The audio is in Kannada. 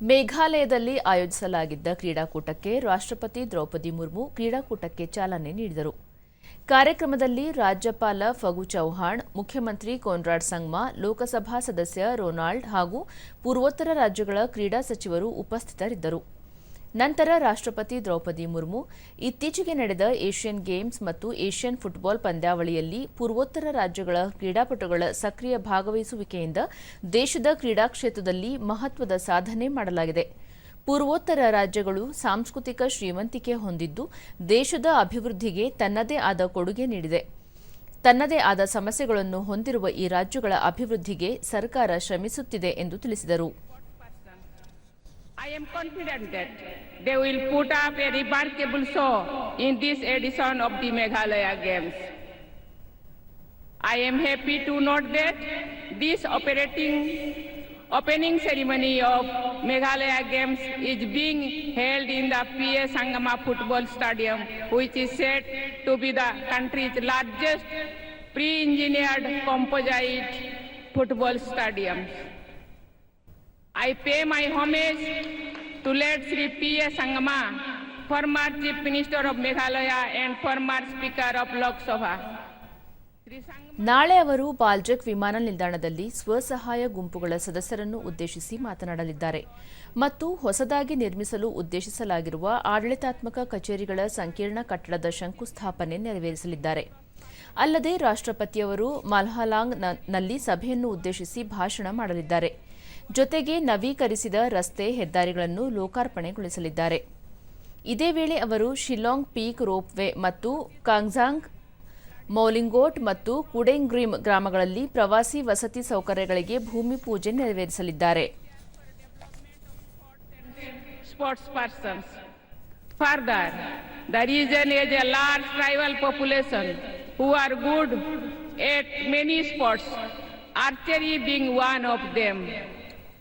ಮೇಘಾಲಯದಲ್ಲಿ ಆಯೋಜಿಸಲಾಗಿದ್ದ ಕ್ರೀಡಾಕೂಟಕ್ಕೆ ರಾಷ್ಟ್ರಪತಿ ದ್ರೌಪದಿ ಮುರ್ಮು ಕ್ರೀಡಾಕೂಟಕ್ಕೆ ಚಾಲನೆ ನೀಡಿದರು. ಕಾರ್ಯಕ್ರಮದಲ್ಲಿ ರಾಜ್ಯಪಾಲ ಫಗು ಚೌಹಾಣ್, ಮುಖ್ಯಮಂತ್ರಿ ಕೋನ್ರಾಡ್ ಸಂಗ್ಮಾ, ಲೋಕಸಭಾ ಸದಸ್ಯ ರೊನಾಲ್ಡ್ ಹಾಗೂ ಪೂರ್ವೋತ್ತರ ರಾಜ್ಯಗಳ ಕ್ರೀಡಾ ಸಚಿವರು ಉಪಸ್ಥಿತರಿದ್ದರು. ನಂತರ ರಾಷ್ಟ್ರಪತಿ ದ್ರೌಪದಿ ಮುರ್ಮು ಇತ್ತೀಚೆಗೆ ನಡೆದ ಏಷ್ಯನ್ ಗೇಮ್ಸ್ ಮತ್ತು ಏಷ್ಯನ್ ಫುಟ್ಬಾಲ್ ಪಂದ್ಯಾವಳಿಯಲ್ಲಿ ಪೂರ್ವೋತ್ತರ ರಾಜ್ಯಗಳ ಕ್ರೀಡಾಪಟುಗಳ ಸಕ್ರಿಯ ಭಾಗವಹಿಸುವಿಕೆಯಿಂದ ದೇಶದ ಕ್ರೀಡಾ ಕ್ಷೇತ್ರದಲ್ಲಿ ಮಹತ್ವದ ಸಾಧನೆ ಮಾಡಲಾಗಿದೆ. ಪೂರ್ವೋತ್ತರ ರಾಜ್ಯಗಳು ಸಾಂಸ್ಕೃತಿಕ ಶ್ರೀಮಂತಿಕೆ ಹೊಂದಿದ್ದು ದೇಶದ ಅಭಿವೃದ್ಧಿಗೆ ತನ್ನದೇ ಆದ ಕೊಡುಗೆ ನೀಡಿದೆ. ತನ್ನದೇ ಆದ ಸಮಸ್ಯೆಗಳನ್ನು ಹೊಂದಿರುವ ಈ ರಾಜ್ಯಗಳ ಅಭಿವೃದ್ಧಿಗೆ ಸರ್ಕಾರ ಶ್ರಮಿಸುತ್ತಿದೆ ಎಂದು ತಿಳಿಸಿದರು. I am confident that they will put up a remarkable show in this edition of the Meghalaya Games. I am happy to note that this operating opening ceremony of Meghalaya Games is being held in the P.A. Sangama Football Stadium, which is said to be the country's largest pre-engineered composite football stadium. I pay my homage to late Sri P.A. Sangma, former Chief Minister of Meghalaya and former Speaker of Lok Sabha. ನಾಳೆ ಅವರು ಬಾಲ್ಜಕ್ ವಿಮಾನ ನಿಲ್ದಾಣದಲ್ಲಿ ಸ್ವಸಹಾಯ ಗುಂಪುಗಳ ಸದಸ್ಯರನ್ನು ಉದ್ದೇಶಿಸಿ ಮಾತನಾಡಲಿದ್ದಾರೆ ಮತ್ತು ಹೊಸದಾಗಿ ನಿರ್ಮಿಸಲು ಉದ್ದೇಶಿಸಲಾಗಿರುವ ಆಡಳಿತಾತ್ಮಕ ಕಚೇರಿಗಳ ಸಂಕೀರ್ಣ ಕಟ್ಟಡದ ಶಂಕುಸ್ಥಾಪನೆ ನೆರವೇರಿಸಲಿದ್ದಾರೆ ಅಲ್ಲದೆ ರಾಷ್ಟ್ರಪತಿಯವರು ಮಲ್ಹಲಾಂಗ್ನಲ್ಲಿ ಸಭೆಯನ್ನು ಉದ್ದೇಶಿಸಿ ಭಾಷಣ ಮಾಡಲಿದ್ದಾರೆ ಜೊತೆಗೆ ನವೀಕರಿಸಿದ ರಸ್ತೆ ಹೆದ್ದಾರಿಗಳನ್ನು ಲೋಕಾರ್ಪಣೆಗೊಳಿಸಲಿದ್ದಾರೆ ಇದೇ ವೇಳೆ ಅವರು ಶಿಲ್ಲಾಂಗ್ ಪೀಕ್ ರೋಪ್ವೇ ಮತ್ತು ಕಾಂಗ್ಝಾಂಗ್ ಮೌಲಿಂಗೋಟ್ ಮತ್ತು ಕುಡೆಂಗ್ರಿಮ್ ಗ್ರಾಮಗಳಲ್ಲಿ ಪ್ರವಾಸಿ ವಸತಿ ಸೌಕರ್ಯಗಳಿಗೆ ಭೂಮಿ ಪೂಜೆ ನೆರವೇರಿಸಲಿದ್ದಾರೆ. Further, the region has a population who are good at many sports, archery being one of them.